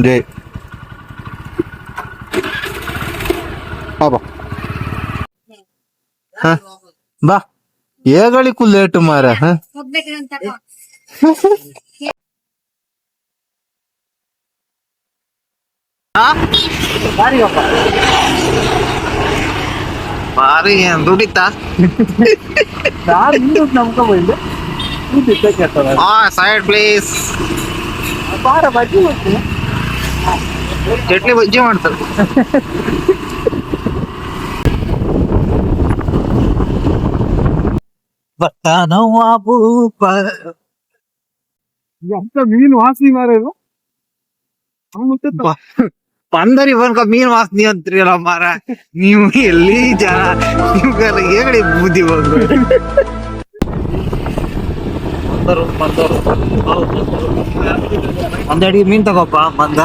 ಜೈ ಬಾ ಹ ಬಾ ಏಗಳಿಕ್ಕೂ ಲೇಟ್ ಮಾರ ಹಾ? ಬಾರಿ ಏನ್ ದುಡಿತಾ? ಹಾ ಸೈಡ್ ಪ್ಲೀಸ್ ಚಟ್ನಿ ಬಜ್ಜಿ ಮಾಡ್ತಾರೆ. ಬಟ್ಟ ಭೂಪ ಮೀನು ವಾಸನೆ ಮಾರ ಇದು? ಪಂದರಿ ಬಂದ್ಕ ಮೀನ್ ವಾಸನಿ ಅಂತೀರಲ್ಲ ಮಾರ ನೀವು ಎಲ್ಲಿ ಜನ? ನಿಮ್ಗೆಲ್ಲ ಹೇಳಿ ಒಂದಡಿ ಮೀನ್ ತಗೋಪ್ಪ ಬಂದ.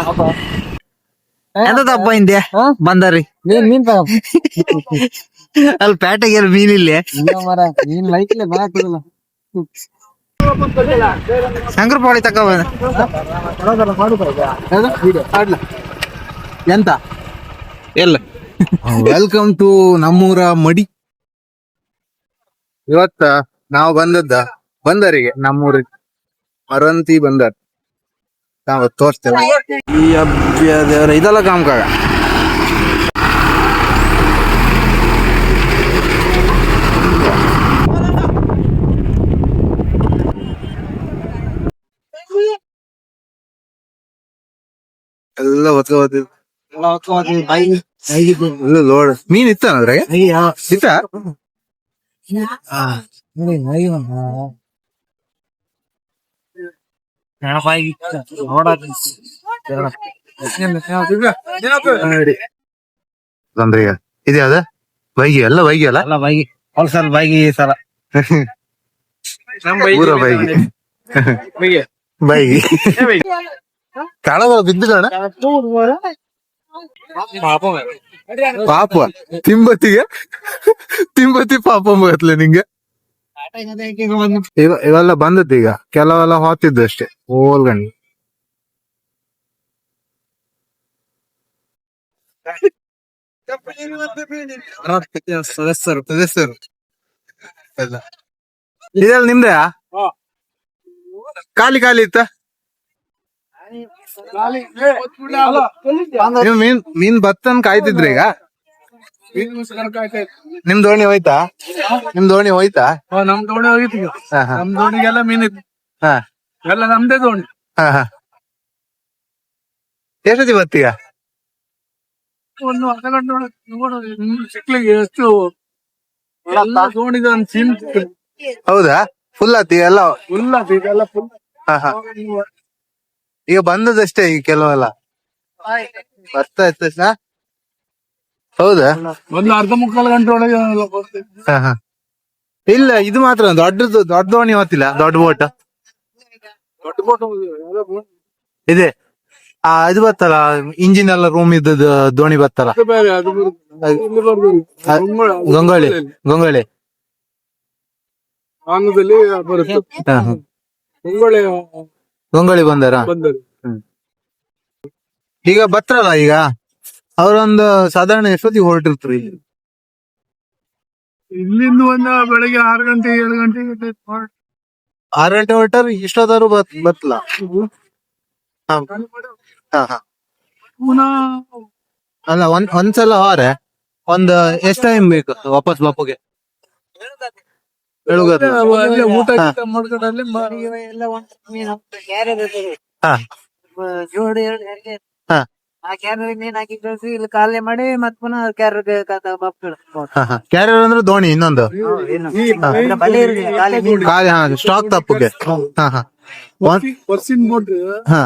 ಎಂತ ತಪ್ಪ ಹಿಂದೆ? ಬಂದರಿ. ನೀನ್ ಮೀನ್ ತಗೋ. ಅಲ್ಲಿ ಪ್ಯಾಟೆಗೆ ಮೀನ್ ಇಲ್ಲೇ. ಮರ ನೀನ್ ಲೈಟ್ಲೆ ಬರಾಕಿಲ್ಲ ಶಂಕರ್ ಪಾಳಿ ತಕ ಎಂತ? ಎಲ್ಲ. ವೆಲ್ಕಮ್ ಟು ನಮ್ಮೂರ ಮಡಿ. ಇವತ್ತ? ನಾವು ಬಂದದ್ದ? ಬಂದರಿಗೆ ನಮ್ಮೂರಿಗೆ. ಮರಂತಿ ಬಂದರ್. ನಾವು ತೋರಿಸ್ತೇವೆ. ಈ ಅಭ್ಯ ದೇವರ ಇದೆಲ್ಲ ಕಾಮಕಾಗ. ಎಲ್ಲ ಹೊತ್ಕೋತಿದ್ ಲೋಡ್. ಮೀನ್ ಇತ್ತ ಅದ್ರಾಗ? ಇತ್ತ? ಅಂದ್ರೆ ಈಗ ಇದೆ ಅದ ಬೈಗಿ ಎಲ್ಲ ಬೈಗಿ ಅಲ್ಲ ಅಲ್ಲ ಬೈಗಿ ಹೊಲ್ಸಲ್ ಬೈಗಿ ಈ ಸಲ ಪೂರ ಬೈಗಿ ಬೈಗಿ ಕಳವ ಬಿದ್ದಿಲ್ಲ ಪಾಪ ತಿಂಬತ್ತಿಗೆ ತಿಂಬತ್ತಿ ಪಾಪ ಮುಗತ್ಲೆ ನಿಂಗೆ ಇವ- ಇವೆಲ್ಲ ಬಂದದ್ದು ಈಗ. ಕೆಲವೆಲ್ಲ ಹೋತಿದ್ದು ಅಷ್ಟೇ. ಓಲ್ಗಂಡು ಸದಸ್ಯರು ಸದಸ್ಯರು ಇದೆಲ್ಲ ನಿಮ್ದೇ? ಖಾಲಿ ಖಾಲಿ ಇತ್ತ? ನೀವು ಮೀನ್ ಮೀನ್ ಬತ್ತನ್ ಕಾಯ್ತಿದ್ರಿ ಈಗ? ನಿಮ್ ದೋಣಿ ಹೋಯ್ತಾ? ನಿಮ್ ದೋಣಿ ಹೋಯ್ತಾ? ನಮ್ ದೋಣಿ ಹೋಗಿತ್ತು ಈಗ. ಹಾ ಹಾ. ನಮ್ ದೋಣಿಗೆಲ್ಲ ಮೀನ್ ಇತ್ತು ಹಾ. ಎಲ್ಲ ನಮ್ದೇ ದೋಣಿ. ಹಾ ಹಾ. ಎಷ್ಟೊತ್ತಿ ಒಂದು ಅರ್ಧ ಗಂಟೆ ಒಳಗೆ ನೋಡು, ಇನ್ನು ಸಿಕ್ಲಿಗೆ ಎಷ್ಟು ಎಲ್ಲ ದೋಣಿದ ಒಂದು ಸೀನ್ ಹೌದಾ? ಫುಲ್ ಆತಿ ಎಲ್ಲ? ಫುಲ್ ಅದು ಇದೆಲ್ಲ ಫುಲ್ ಹಾ ಹಾ. ಈಗ ಬಂದದಷ್ಟೇ ಈ ಕೆಲವೆಲ್ಲ? ಬರ್ತಾ ಇತ್ತು ತಕ್ಷಣ ಹೌದಾ? ಒಂದು ಅರ್ಧ ಮುಕ್ಕಾಲು ಗಂಟೆ ಒಳಗೆ ಎಲ್ಲ ಹಾ ಹಾ. ಇಲ್ಲ ಇದು ಮಾತ್ರ ದೊಡ್ಡದು ದೊಡ್ಡ ದೋಣಿ ಹೋತಿಲ್ಲ ದೊಡ್ಡ ಬೋಟ್ ದೊಡ್ಡ ಬೋಟ್ ಇದೆ. ಆ ಇದು ಬತ್ತಲ್ಲ ಇಂಜಿನ್ ಎಲ್ಲ ರೂಮ್ ಇದ್ದದ್ದು ದೋಣಿ ಬರ್ತಲ್ಲ ಅದು ಬೇರೆ. ಇಲ್ಲಿ ಗಂಗೊಳ್ಳಿ. ಗಂಗೊಳ್ಳಿ. ಗಂಗೊಳ್ಳಿ. ಬರುತ್ತೆ. ಹಾ, ಹಾ. ಗಂಗೊಳ್ಳಿ ಗಂಗೊಳ್ಳಿ ಬಂದಾರ? ಬಂದರು ಈಗ ಬತ್ತಲ್ಲ ಈಗ? ಅವ್ರೊಂದು ಸಾಧಾರಣ ಎಷ್ಟೊತ್ತಿಗೆ ಹೊರಟಿರ್ತಾರೆ? ಇಲ್ಲಿ ಇಲ್ಲಿಂದ ಒಂದ ಬೆಳಿಗ್ಗೆ ಆರು ಗಂಟೆ ಏಳು ಗಂಟೆಗೆ ಆರು ಗಂಟೆ ಹೊರಟಾರ ಇಷ್ಟೊತ್ತಾರು ಬತ್ ಬತ್ಲ? ಹಾ. ಹಾ, ಹಾ. ಅಲ್ಲ ಒಂದ್ ಒಂದ್ಸಲ ಹೋರೆ ಒಂದ್ ಎಷ್ಟ್ ಟೈಮ್ ಬೇಕು ವಾಪಸ್ ಬಾಪುಗೆ? ಊಟ ಹಾ. ಆ ಕ್ಯಾರಿಯರ್ ಮೀನ್ ಹಾಕಿ ಕಳ್ಸಿ ಇಲ್ಲಿ ಕಾಲೇ ಮಾಡಿ ಮತ್ ಪುನಃ ಕ್ಯಾರಿಯರ್ ಕ್ಯಾರಿಯರ್ ಅಂದ್ರೆ ದೋಣಿ ಇನ್ನೊಂದು? ಖಾಲಿ ಹಾ ಸ್ಟಾಕ್ ತಪ್ಪುಗೆ. ಹಾ.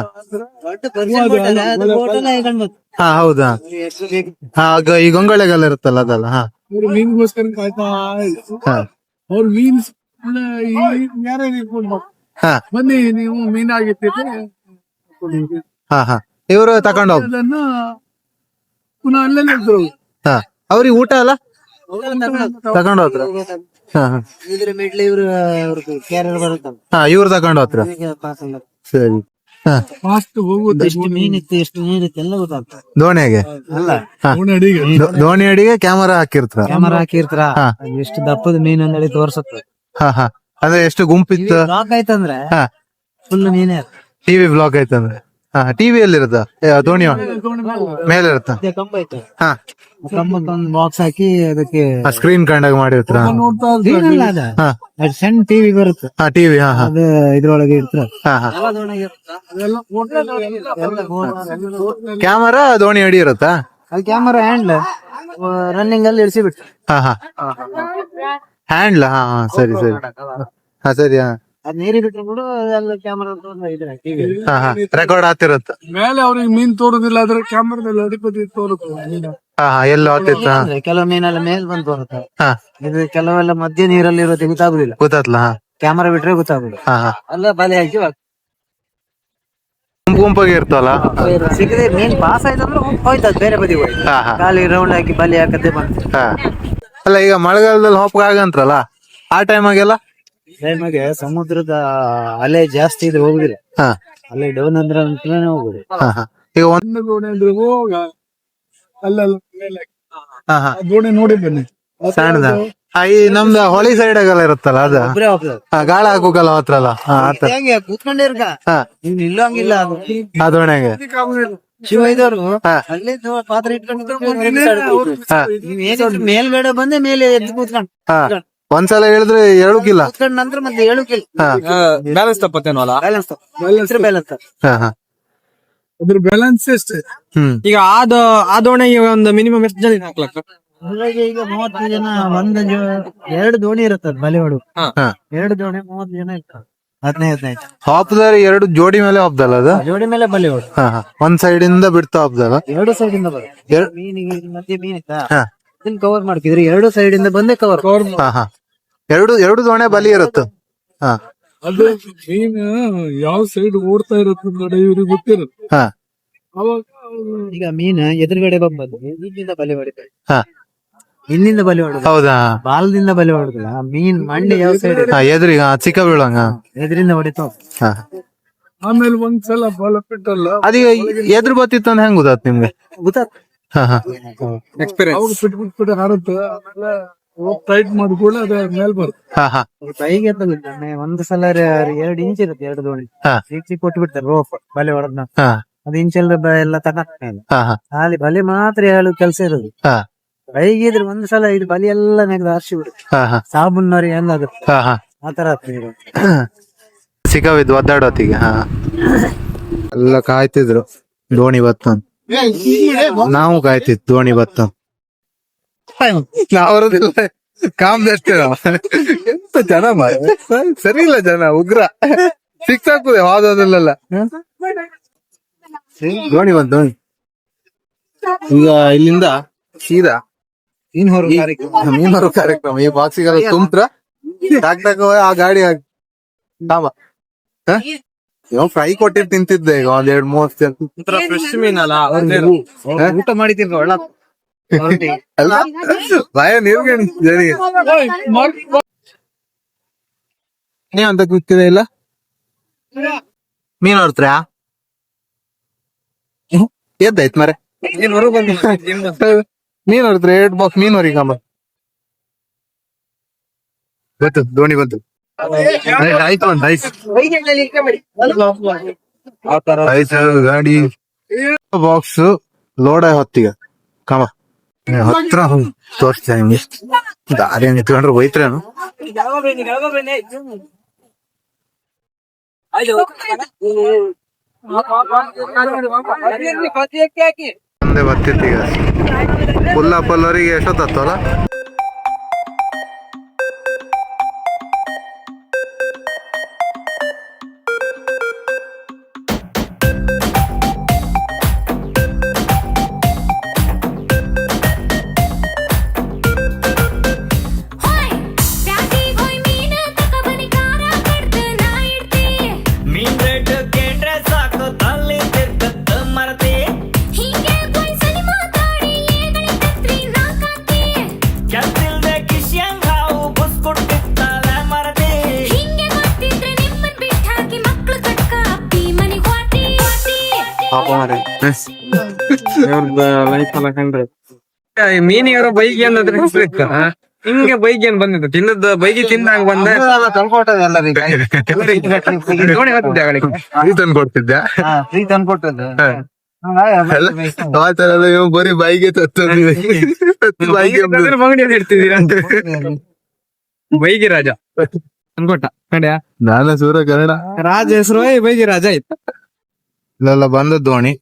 ಹಾ ಹೌದಾ? ಆಗ ಈ ಗೊಂಗಳೆಗಲ್ಲ ಇರುತ್ತಲ್ಲ ಅದಲ್ಲ ಹಾ. ಅವ್ರು ಮೀನ್ಗೋಸ್ಕರ ಕಾಯ್ತಾ ಇದ್ರು. ಹಾ. ಅವ್ರು ಮೀನ್ ಯಾರೇ ಹಾ. ಬನ್ನಿ ನೀವು ಮೀನ್ ಆಗಿರ್ತೀರಿ ಹಾ ಹಾ. ಇವರು ತಕೊಂಡ್ ಹೋಗ್. ಅದನ್ನ ಪುನಃ ಅಲ್ಲೇ ಇದ್ರು ಹಾ. ಅವ್ರಿಗೆ ಊಟ ಅಲ್ಲ? ತಕೊಂಡ್ ಹೋದ್ರ. ಹಾ ಹಾ. ಇದ್ರ ಮಿಡ್ಲ್ ಇವ್ರು ಅವ್ರದ್ದು ಬರುತ್ತಲ್ಲ ಹಾ ಇವ್ರು ತಕೊಂಡ್ ಹೋತ್ರ. ಸರಿ. ಹಾ. ಫಾಸ್ಟ್ ಹೋಗುದು ಎಷ್ಟು ಮೀನಿತ್ತು ಎಷ್ಟು ನೀರಿತ್ತು ಎಲ್ಲ ಗೊತ್ತಾಗ್ತದೆ ದೋಣಿಗೆ ಅಲ್ಲ. ಅವನ ಅಡಿಗೆ. ದೋ- ದೋಣಿ ಅಡಿಗೆ ಕ್ಯಾಮರಾ ಹಾಕಿರ್ತಾರ. ಕ್ಯಾಮರಾ ಹಾಕಿರ್ತಾರ. ಹಾ. ಅದ್ ಎಷ್ಟು ದಪ್ಪದ ಮೀನು ಅಂತೇಳಿ ತೋರ್ಸತ್ತ. ಹಾ ಹಾ. ಅಂದ್ರೆ ಎಷ್ಟು ಗುಂಪಿತ್ತು? ಬ್ಲಾಕ್ ಆಯ್ತಂದ್ರೆ ಹಾ. ಫುಲ್ ಮೀನೇ ಟಿವಿ ಬ್ಲಾಕ್ ಐತಂದ್ರೆ ಹಾ ಟಿವಿ ಎಲ್ಲಿರುತ್ತ ದೋಣಿ ಮೇಲೆ ಇರುತ್ತ ಹಾ. ಕಂಬಕ್ಕೆ ಬಾಕ್ಸ್ ಹಾಕಿ ಅದಕ್ಕೆ ಸ್ಕ್ರೀನ್ ಕಂಡಾಗ ಮಾಡಿರ್ತಾರ? ಸಣ್ಣ ಟಿವಿ ಬರುತ್ತೆ. ಹಾ ಟಿವಿ ಹಾ ಹಾ. ಅದು ಇದ್ರೊಳಗೆ ಇರ್ತಾರ ಹಾ ಹಾ. ಅದೆಲ್ಲ ಕ್ಯಾಮರಾ ದೋಣಿ ಅಡಿ ಇರುತ್ತಾ? ಅದು ಕ್ಯಾಮರಾ ಹ್ಯಾಂಡ್ಲ್ ರನ್ನಿಂಗ್ ಅಲ್ಲಿ ಇಳಿಸಿಬಿಟ್ಟು. ಹಾ ಹಾ. ಹ್ಯಾಂಡ್ಲ್ ಹಾ. ಹಾ ಸರಿ ಸರಿ. ಹಾ ಸರಿ ಹಾ. ಅದ್ ನೀರಿಗೆ ಕ್ಯಾಮರಾ ರೆಕಾರ್ಡ್ ಆಗ್ತಿರತ್ತ ಮೇಲೆ ಅವ್ರಿಗೆ ಮೀನ್ ತೋರುದಿಲ್ಲ ಆದ್ರೆ ಕ್ಯಾಮರಾದಲ್ಲಿ ಅಡಿಪತಿ ತೋರುತ್ತೆ ಮೀನು. ಹಾ ಹಾ ಎಲ್ಲ ಆಗ್ತಿತ್ತ ಕೆಲವು ಮೀನೆಲ್ಲ ಮೇಲ್ ಬಂದು ಹಾ. ಇದು ಕೆಲವೆಲ್ಲ ಮಧ್ಯ ನೀರಲ್ಲಿ ಇರೋದು ಗೊತ್ತಾಗುದಿಲ್ಲ. ಗೊತ್ತಾತ್ಲ ಹಾ. ಕ್ಯಾಮರಾ ಬಿಟ್ರೆ ಗೊತ್ತಾಗುದಿಲ್ಲ. ಅಲ್ಲ ಬಲೆ ಹಾಕಿ ಗುಂಪು ಗುಂಪಾಗಿ ಇರ್ತಲ್ಲ ಸಿಗದೆ ಮೀನ್ ಪಾಸ್ ಆಯ್ತಂದ್ರೆ ಹೋಯ್ತದ ಬೇರೆ ಬದಿ ಹೋಯ್ತು. ಹಾ ಹಾ. ಖಾಲಿ ರೌಂಡ್ ಹಾಕಿ ಬಲೆ ಹಾಕದೆ ಬಂತು. ಹಾ. ಅಲ್ಲ ಈಗ ಮಳೆಗಾಲದಲ್ಲಿ ಹೋಪಗ ಆಗಂತ್ರಲ್ಲ ಆ ಟೈಮಾಗೆಲ್ಲ ಟೈಮಿಗೆ ಸಮುದ್ರದ ಅಲೆ ಜಾಸ್ತಿ ಇದ್ರೆ ಹೋಗುದಿಲ್ಲ. ಹಾ. ಅಲೆ ಡೌನ್ ಅಂದ್ರೆ ಅಂತಾನೆ ಹೋಗುದು. ಹಾ ಹಾ. ಈಗ ಒಂದು ದೋಣಿ ಅಂದ್ರೆ ಹೋಗ. ಅಲ್ಲೆಲ್ಲ ಮೇಲೆ. ಹಾ ಹಾ. ಆ ದೋಣಿ ನೋಡಿ ಬನ್ನಿ ಸಣ್ಣದ. ಆ, ಈ ನಮ್ದು ಹೊಳಿ ಸೈಡ್ ಆಗಲ್ಲ ಇರುತ್ತಲ್ಲ ಅದ? ಒಬ್ರೇ ಹೋಗ್ತದೆ ಹಾ, ಗಾಳ ಹಾಕೋಕಲ್ಲ ಹತ್ರ ಅಲ್ಲ? ಹಾ ಆತ ಹೆಂಗೆ? ಕೂತ್ಕೊಂಡಿರ್ಗ. ಹಾ. ನೀವ್ ನಿಲ್ಲಂಗಿಲ್ಲ ಅದು. ಆ ದೋಣಿಗೆ ಶಿವ ಇದ್ದವರು ಹಾ. ಅಲ್ಲೇ ದು- ಪಾತ್ರೆ ಇಟ್ಕೊಂಡಿದ್ರು ಎರಡು side ಕೂತ್ರು. ಹಾ. ನೀವ್ ಏನಿದ್ರು ಮೇಲ್ಗಡೆ ಬಂದೆ ಮೇಲೆ ಎದ್ದು ಕೂತ್ಕೊಂಡು ಹಾ. ಒಂದ್ಸಲ ಹೇಳಿದ್ರೆ ಹೇಳುಕಿಲ್ಲ. ಇಲ್ಲ ನಂತರ ಮತ್ತೆ ಹೇಳುಕಿಲ್ಲ. ಹಾ. ಬ್ಯಾಲೆನ್ಸ್ ತಪ್ಪತ್ತೇನಲ್ಲ ಬ್ಯಾಲೆನ್ಸ್ ಬ್ಯಾಲೆನ್ಸ್ ಅದ್ರ ಬ್ಯಾಲೆನ್ಸ್ ಎಷ್ಟೇ? ಹ್ಮ್. ಈಗ ಆದ ಆ ದೋಣಿಗೆ ಒಂದು ಮಿನಿಮಮ್ ಎಷ್ಟು ಜನ ಹಾಕ್ಲಕ್ಕ ಈಗ ಮೂವತ್ತು ಜನ ಒಂದು ಎರಡು ದೋಣಿ ಇರುತ್ತದ ಬಲೆ ಹೊಡು ಹಾ. ಎರಡು ದೋಣಿ ಮೂವತ್ತು ಜನ ಇರ್ತಾರೆ ಹದಿನೈದು ಹದಿನೈದು. ಹಾಪ್ದಾರಿ ಎರಡು ಜೋಡಿ ಮೇಲೆ ಹಾಪ್ದಲ್ಲ ಅದು? ಜೋಡಿ ಮೇಲೆ ಬಲೆ ಹೊಡು ಹಾ ಹಾ. ಒಂದ್ ಸೈಡ್ ಇಂದ ಬಿಡ್ತಾ ಹಾಪ್ದಲ್ಲ ಎರಡು ಸೈಡ್ ಇಂದ ಬರುತ್ತೆ. ಮೀನಿಗೆ ಮತ್ತೆ ಮೀನಿತ್ತಾ? ಹಾ. ಇದನ್ನ ಕವರ್ ಮಾಡ್ತಿದ್ರಿ ಎರಡು ಸೈಡ್ ಇಂದ ಬಂದೇ ಕವರ್ ಹಾ ಹಾ. ಎರಡು ಎರಡು ದೋಣೆ ಬಲಿ ಇರುತ್ತೆ. ಹಾ. ಅದು ಮೀನ್ ಯಾವ ಸೈಡ್ ಓಡ್ತಾ ಇರುತ್ತೆ ನೋಡಿ ಇವ್ರಿಗೆ ಗೊತ್ತಿರುತ್ತೆ. ಹಾ. ಅವಾಗ ಈಗ ಮೀನ್ ಎದುರುಗಡೆ ಬಂದ್ ಹಿಂದಿಂದ ಬಲೆ ಹೊಡಿತಾರೆ ಹಾ. ಹಿಂದಿಂದ ಬಲೆ ಹೊಡೆದ. ಹೌದಾ? ಬಾಲದಿಂದ ಬಲಿ ಹೊಡೆದಿಲ್ಲ ಮೀನ್ ಮಂಡೆ ಯಾವ ಸೈಡ್ ಹಾ ಎದುರಿಗೆ ಹಾ, ಚಿಕ್ಕ ಬೀಳಂಗ ಎದುರಿಂದ ಹೊಡಿತಾವ ಹಾ. ಆಮೇಲೆ ಒಂದ್ಸಲ ಬಾಲ ಬಿಟ್ಟಲ್ಲ? ಅದೀಗ ಎದುರು ಬತ್ತಿತ್ತು ಅಂತ ಹೆಂಗ್ ಗೊತ್ತಾತ್ ನಿಮ್ಗೆ? ಹಾ ಎಕ್ಸ್ಪೀರಿಯನ್ಸ್ ಫಿಟ್ ಹಾರುತ್ತೆ ಆಮೇಲೆ ಟೈಟ್ ಅದ ಮೇಲ್ ಬರುತ್ತೆ. ಕೈಗೆ ಒಂದು ಸಲ ರ- ಎರಡು ಇಂಚ್ ಇರುತ್ತೆ ಎರಡು ದೋಣಿ. ಚಿಕ್ಕ ಕೊಟ್ಟು ಬಿಡ್ತಾರೆ ರೋಪ್ ಬಲೆ ಹೊಡೆದ್ನ. ಹಾ. ಅದು ಇಂಚ್ ಎಲ್ಲ ಖಾಲಿ ಬಲೆ ಮಾತ್ರ ಹೇಳು ಕೆಲಸ ಇರೋದು. ಹಾ. ಇದ್ರೆ ಒಂದ್ ಸಲ ಇದು ಬಲಿ ಎಲ್ಲ ನೆಗದು ಹರ್ಸಿ ಬಿಡು ಹಾ ಹಾ. ಸಾಬೂನ್ನರಿ ಎಲ್ಲ ಹಾ ಆತರ ಸಿಗವಿದ್ ಇದು. ಸಿಕ್ಕಾವಿದ್ದು ಒದ್ದಾಡೋತ್ತಿಗೆ ಹಾ. ಎಲ್ಲ ಕಾಯ್ತಿದ್ರು ದೋಣಿ ಬತ್ತ ನಾವು ಕಾಯ್ತಿತ್ತು ದೋಣಿ ಬತ್ತ. ಕಾಮ್ ಕಾಮ್ದಷ್ಟೇ ಎಂತ ಜನ. ಸರಿ ಇಲ್ಲ ಜನ ಉಗ್ರ. ಫಿಕ್ಸ್ ಆಗ್ತದೆ ವಾದದಲ್ಲೆಲ್ಲ ದೋಣಿ ಬಂತು ದೋಣಿ. ಈಗ ಇಲ್ಲಿಂದ ಸೀದಾ ಮೀನ್ ಹೊರ ಕಾರ್ಯಕ್ರಮ. ಮೀನವರು ಕಾರ್ಯಕ್ರಮ. ಈ ಬಾಕ್ಸಿಗೆಲ್ಲ ತುಂಬ್ರ ಟಾಕ್ ಟಾಕ್ ಆ ಗಾಡಿ ಹಾಕ್- ತಾಂಬ ಹ? ಇವ ಫ್ರೈ ಕೊಟ್ಟಿರ್ ತಿಂತಿದ್ದೆ ಈಗ ಒಂದ್ ಎರಡ್ ಮೂವತ್ ಜನ. ಫ್ರೆಶ್ ಮೀನಲ್ಲ ಊಟ ಮಾಡಿ ಒಳ್ಳ ಅಲ್ಲ? ಭಯ ನೀರ್ಗಣಿ ನೀವ್ ಅಂತ ಕೂತಿದೆ ಇಲ್ಲ? ಮೀನ್ ಹೊರ್ತ್ರ ಎದ್ದಾಯ್ತ್ ಮರೆ ಮೀನ್ ಹೊರ್ತ್ರ ಎರಡ್ ಬಾಕ್ಸ್ ಮೀನ್ ಹೊರಿಕಂಬ ಗೊತ್ತು ದೋಣಿ ಬಂತು. ಆಯ್ತು ಗಾಡಿ ಬಾಕ್ಸ್ ಲೋಡ್ ಆಗಿ ಹೊತ್ತೀಗ ಕಮ. ಹತ್ರ ತೋರಿಸ್ತಾ ನಿಮ್ಗೆ. ದಾರಿ ನಿಂತ್ಕೊಂಡ್ರೆ ಹೋಯ್ತ್ರೇನು? ಮುಂದೆ ಬರ್ತಿತ್ತೀಗ ಪುಲ್ಲ ಪಲ್ಲರಿಗೆ ಎಷ್ಟೊತ್ತಲ್ಲ ಲೈಫ್ ಎಲ್ಲ ಕಂಡ್ರೆ. ಅನ್ನೋದ್ರ ಹೆಸರು ಇತ್ತ ಹಿಂಗೆ ಬೈಕ್ ಏನ್ ಬಂದಿತ್ತು ತಿನ್ನದ ಬೈಗಿ ತಿಂದಾಗ ಬಂದ ನೋಡಿ ಫ್ರೀ ಆತರ ಇವ್ ಬರೀ ಬೈಗೆ ಬೈಗೆ ಮಗಡಿ ಇಡ್ತಿದ್ದೀರಾ ರಾಜ. ಅನ್ಕೊಟ್ಟ ಕಡ್ಯಾ ನಾನು ಸೂರ ಕನ್ನಡ. ರಾಜ ಹೆಸರು ಬೈಗಿ ರಾಜ ಆಯ್ತು. ಇಲ್ಲೆಲ್ಲ ಬಂದ ದೋಣಿ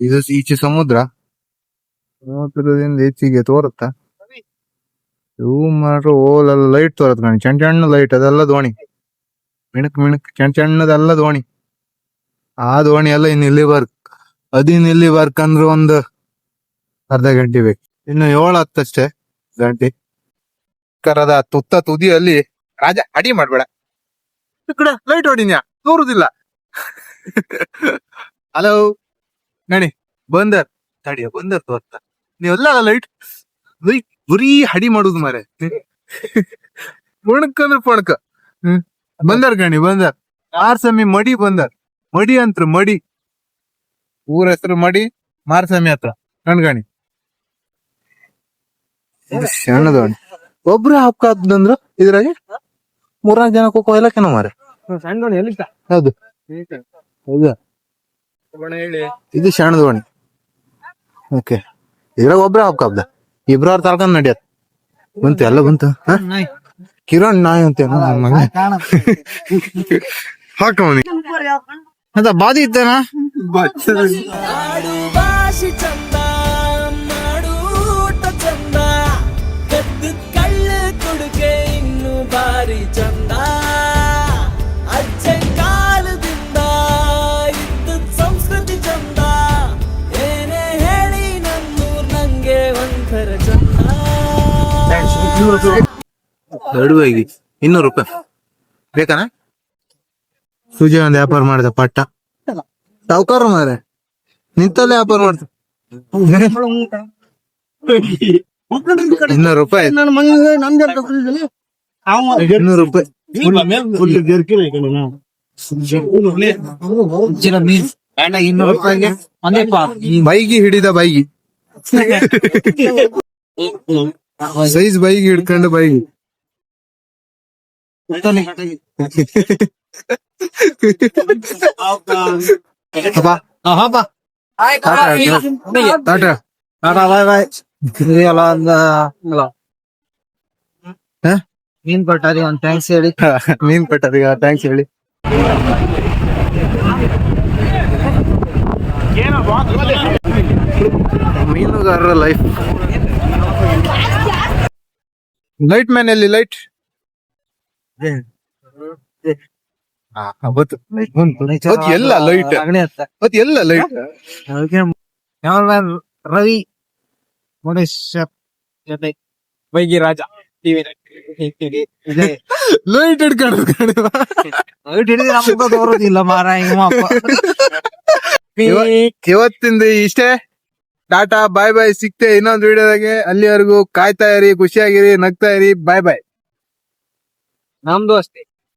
ಇದು ಈಚೆ ಸಮುದ್ರ. ಸಮುದ್ರದಿಂದ ಈಚೆಗೆ ತೋರುತ್ತ? ಇವು ಮಾಡ್ರು ಓಲೆಲ್ಲ ಲೈಟ್ ತೋರತ್ ಕಣಿ. ಚಂಡ್ ಚಣ್ಣ ಲೈಟ್ ಅದೆಲ್ಲ ದೋಣಿ ಮಿಣಕ್ ಮಿಣಕ್ ಸಣ್ಣ ಚಣ್ಣದೆಲ್ಲ ದೋಣಿ ಆ ದೋಣಿ ಎಲ್ಲ ಇನ್ ಇಲ್ಲಿ ಬರ್ಕ್. ಅದಿನ್ ಇಲ್ಲಿ ಬರ್ಕ್ ಅಂದ್ರೆ ಒಂದು ಅರ್ಧ ಗಂಟೆ ಬೇಕು. ಇನ್ನು ಏಳು ಹತ್ತಷ್ಟೇ ಗಂಟೆ. ಕರದ ತುತ್ತ ತುದಿಯಲ್ಲಿ ರಾಜ ಅಡಿ ಮಾಡ್ಬೇಡ. ಲೈಟ್ ಹೊಡಿನ್ಯಾ? ತೋರುದಿಲ್ಲ. ಹಲೋ ನಡಿ ಬಂದರ್. ತಡಿಯ ಬಂದರ್ ತೋರ್ತ. ನೀವೆಲ್ಲ ಲೈಟ್ ಲೈಟ್ ಬರೀ ಹಡಿ ಮಾಡುದು ಮಾರೆ. ಪುಣಕ್ ಅಂದ್ರೆ ಪುಣಕ. ಹ್ಮ್? ಬಂದರ್ ಗಣಿ ಬಂದರ್. ಮಾರ್ಸಮಿ ಮಡಿ ಬಂದರ್. ಮಡಿ ಅಂತ್ರ ಮಡಿ. ಊರ ಹೆಸರು ಮಡಿ ಮಾರ್ಸಮಿ ಹತ್ರ. ಕಣ್ಗಣಿ ಗಣಿ. ಒಬ್ರು ಹಾಪ್ಕಾದ್ದಂದ್ರ ಇದ್ರಾಗೆ ಮೂರ್ನಾಲ್ಕು ಜನ ಕೋಕೋ ಎಲ್ಲ ಕೆನ ಮಾರೆ. ಸಣ್ಣ ಎಲ್ಲಿ ಹೌದು. ಹೌದಾ? ಹೇಳಿ. ಇದು ಶರಣದೋಣಿ ಓಕೆ. ಇದ್ರಾಗ ಒಬ್ರ ಇಬ್ರ ಇಬ್ರವ್ರ ತಳ್ಕೊಂಡ್ ನಡಿಯತ್ ಬಂತು ಎಲ್ಲ ಬಂತು? ಹ? ಕಿರಣ್ ನಾಯಿ ಅಂತ ಮಗ ಹಾಕವನಿ ಅದ ಬಾದಿ ಇತ್ತೇನಾ? ಆಡು ಇನ್ನೂರು ರೂಪಾಯಿ. ಬೇಕಾನ? ಸೂಜಿ ಒಂದ್ ವ್ಯಾಪಾರ ಮಾಡಿದ ಪಟ್ಟ. ಸಾವುಕಾರ ಮಾರೆ ನಿಂತಲ್ಲೇ ವ್ಯಾಪಾರ ಮಾಡ್ತ. ಇನ್ನೂರು ರೂಪಾಯಿ. ಇನ್ನೂರು ರೂಪಾಯಿ. ಇನ್ನೂರು ರೂಪಾಯಿಗೆ. ಒಂದೇ ಪಾ ಬೈಗಿ ಹಿಡಿದ ಬೈಗಿ. ಸೈಜ್ ಬೈಗಿ ಹಿಡ್ಕೊಂಡು ಬೈಗ್? ಮೀನ್ ಪಟ್ಟಾರಿ ಒಂದ್ ಥ್ಯಾಂಕ್ಸ್ ಹೇಳಿ. ಮೀನ್ ಪಟ್ಟಾರಿ ಥ್ಯಾಂಕ್ಸ್ ಹೇಳಿ. ಮೀನುಗಾರರ ಲೈಫ್ ಲೈಟ್ ಮ್ಯಾನ್ ಎಲ್ಲಿ ಲೈಟ್ ಎಲ್ಲ ಲೈಟ್ ಅವತ್ತು ಎಲ್ಲ ಲೈಟ್ ರವಿ ಮುಡೇಶ್ವರ್ ಜೊತೆ ಬೈಗಿ ರಾಜ ಟಿವಿ ಲೈಟ್ ಹಿಡ್ಕೊಂಡು. ಲೈಟ್ ಹಿಡಿದ್ರೆ ನಮ್ಗೆ ತೋರೋದಿಲ್ಲ ಮಾರ ಇವತ್ತಿಂದ ಇಷ್ಟೇ? ಟಾಟಾ ಬಾಯ್ ಬಾಯ್ ಸಿಕ್ತೆ ಇನ್ನೊಂದು ವಿಡಿಯೋದಾಗೆ. ಅಲ್ಲಿವರೆಗೂ ಕಾಯ್ತಾ ಇರಿ, ಖುಷಿಯಾಗಿರಿ, ನಗ್ತಾ ಇರಿ. ಬಾಯ್ ಬಾಯ್ ನಮ್ದು ಅಷ್ಟೇ.